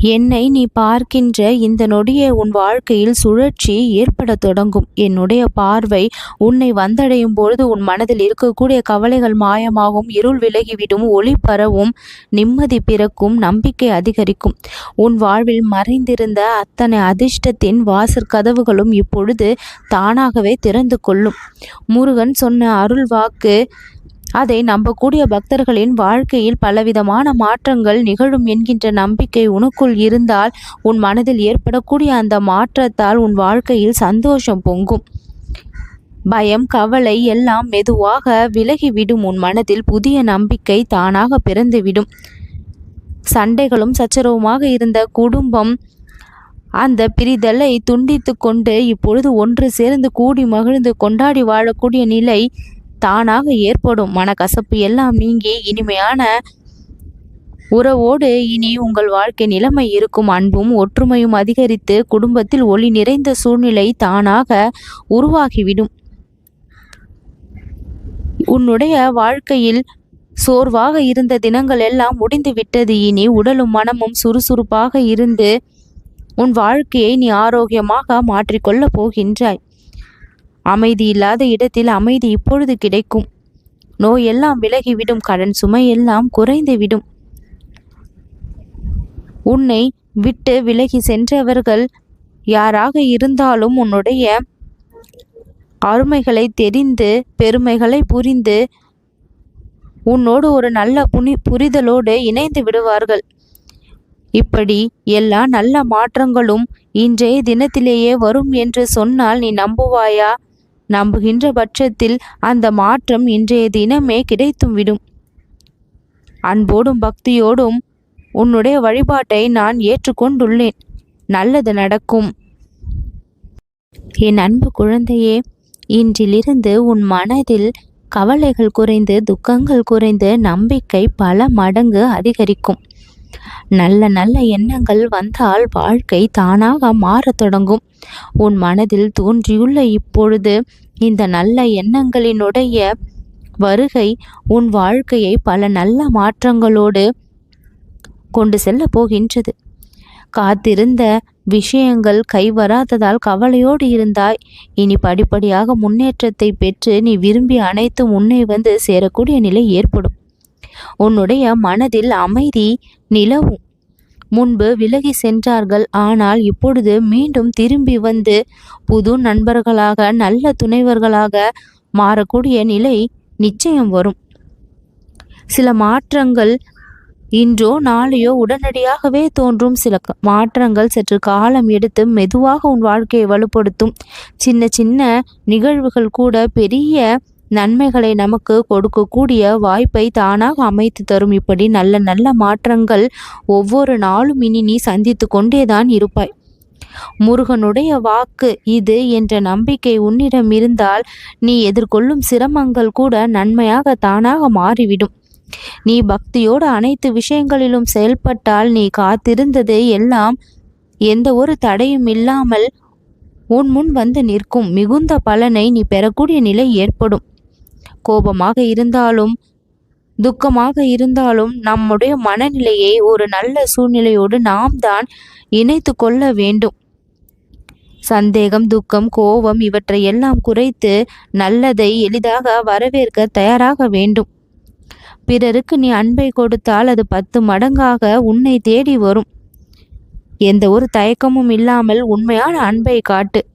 என்னை நீ பார்க்கின்ற இந்த நொடியை உன் வாழ்க்கையில் சுழற்சி ஏற்பட தொடங்கும். என்னுடைய பார்வை உன்னை வந்தடையும் பொழுது உன் மனதில் இருக்கக்கூடிய கவலைகள் மாயமாகும். இருள் விலகிவிடும் ஒளி பரவும் நிம்மதி பிறக்கும் நம்பிக்கை அதிகரிக்கும். உன் வாழ்வில் மறைந்திருந்த அத்தனை அதிர்ஷ்டத்தின் வாசற் கதவுகளும் இப்பொழுது தானாகவே திறந்து கொள்ளும். முருகன் சொன்ன அருள் வாக்கு அதை நம்பக்கூடிய பக்தர்களின் வாழ்க்கையில் பலவிதமான மாற்றங்கள் நிகழும் என்கின்ற நம்பிக்கை உனக்குள் இருந்தால் உன் மனதில் ஏற்படக்கூடிய அந்த மாற்றத்தால் உன் வாழ்க்கையில் சந்தோஷம் பொங்கும். பயம் கவலை எல்லாம் மெதுவாக விலகிவிடும். உன் மனதில் புதிய நம்பிக்கை தானாக பிறந்துவிடும். சண்டைகளும் சச்சரவுமாக இருந்த குடும்பம் அந்த பிரிதலை துண்டித்து கொண்டு இப்பொழுது ஒன்று சேர்ந்து கூடி மகிழ்ந்து கொண்டாடி வாழக்கூடிய நிலை தானாக ஏற்படும். மனக்கசப்பு எல்லாம் நீங்கி இனிமையான உறவோடு இனி உங்கள் வாழ்க்கை நிலைமை இருக்கும். அன்பும் ஒற்றுமையும் அதிகரித்து குடும்பத்தில் ஒளி நிறைந்த சூழ்நிலை தானாக உருவாகிவிடும். உன்னுடைய வாழ்க்கையில் சோர்வாக இருந்த தினங்கள் எல்லாம் முடிந்து விட்டது இனி உடலும் மனமும் சுறுசுறுப்பாக இருந்து உன் வாழ்க்கையை நீ ஆரோக்கியமாக மாற்றிக்கொள்ளப் போகின்றாய். அமைதி இல்லாத இடத்தில் அமைதி இப்பொழுது கிடைக்கும். நோய் எல்லாம் விலகிவிடும் கடன் சுமை எல்லாம் குறைந்துவிடும். உன்னை விட்டு விலகி சென்றவர்கள் யாராக இருந்தாலும் உன்னுடைய அருமைகளை தெரிந்து பெருமைகளை புரிந்து உன்னோடு ஒரு நல்ல புனி புரிதலோடு இணைந்து விடுவார்கள். இப்படி எல்லா நல்ல மாற்றங்களும் இன்றைய தினத்திலேயே வரும் என்று சொன்னால் நீ நம்புவாயா? நம்புகின்ற பட்சத்தில் அந்த மாற்றம் இன்றைய தினமே கிடைத்தும் விடும். அன்போடும் பக்தியோடும் உன்னுடைய வழிபாட்டை நான் ஏற்றுக்கொண்டுள்ளேன். நல்லது நடக்கும். என் அன்பு குழந்தையே இன்றிலிருந்து உன் மனதில் கவலைகள் குறைந்து துக்கங்கள் குறைந்து நம்பிக்கை பல மடங்கு அதிகரிக்கும். நல்ல நல்ல எண்ணங்கள் வந்தால் வாழ்க்கை தானாக மாறத் தொடங்கும். உன் மனதில் தோன்றியுள்ள இப்பொழுது இந்த நல்ல எண்ணங்களினுடைய வருகை உன் வாழ்க்கையை பல நல்ல மாற்றங்களோடு கொண்டு செல்ல போகின்றது. காத்திருந்த விஷயங்கள் கைவராததால் கவலையோடு இருந்தாய். இனி படிப்படியாக முன்னேற்றத்தை பெற்று நீ விரும்பி அனைத்தும் உன்னை வந்து சேரக்கூடிய நிலை ஏற்படும். உன்னுடைய மனதில் அமைதி நிலவும். முன்பு விலகி சென்றார்கள். ஆனால் இப்பொழுது மீண்டும் திரும்பி வந்து புது நண்பர்களாக நல்ல துணைவர்களாக மாறக்கூடிய நிலை நிச்சயம் வரும். சில மாற்றங்கள் இன்றோ நாளையோ உடனடியாகவே தோன்றும். சில மாற்றங்கள் சற்று காலம் எடுத்து மெதுவாக உன் வாழ்க்கையை வலுப்படுத்தும். சின்ன சின்ன நிகழ்வுகள் கூட பெரிய நன்மைகளை நமக்கு கொடுக்கக்கூடிய வாய்ப்பை தானாக அமைத்து தரும். இப்படி நல்ல நல்ல மாற்றங்கள் ஒவ்வொரு நாளும் இனி நீ சந்தித்து கொண்டேதான் இருப்பாய். முருகனுடைய வாக்கு இது என்ற நம்பிக்கை உன்னிடம் இருந்தால் நீ எதிர்கொள்ளும் சிரமங்கள் கூட நன்மையாக தானாக மாறிவிடும். நீ பக்தியோடு அனைத்து விஷயங்களிலும் செயல்பட்டால் நீ காத்திருந்தது எல்லாம் எந்த ஒரு தடையும் இல்லாமல் உன் முன் வந்து நிற்கும். மிகுந்த பலனை நீ பெறக்கூடிய நிலை ஏற்படும். கோபமாக இருந்தாலும் துக்கமாக இருந்தாலும் நம்முடைய மனநிலையை ஒரு நல்ல சூழ்நிலையோடு நாம் தான் இணைத்து கொள்ள வேண்டும். சந்தேகம் துக்கம் கோபம் இவற்றை எல்லாம் குறைத்து நல்லதை எளிதாக வரவேற்க தயாராக வேண்டும். பிறருக்கு நீ அன்பை கொடுத்தால் அது பத்து மடங்காக உன்னை தேடி வரும். எந்த ஒரு தயக்கமும் இல்லாமல் உண்மையான அன்பை காட்டு.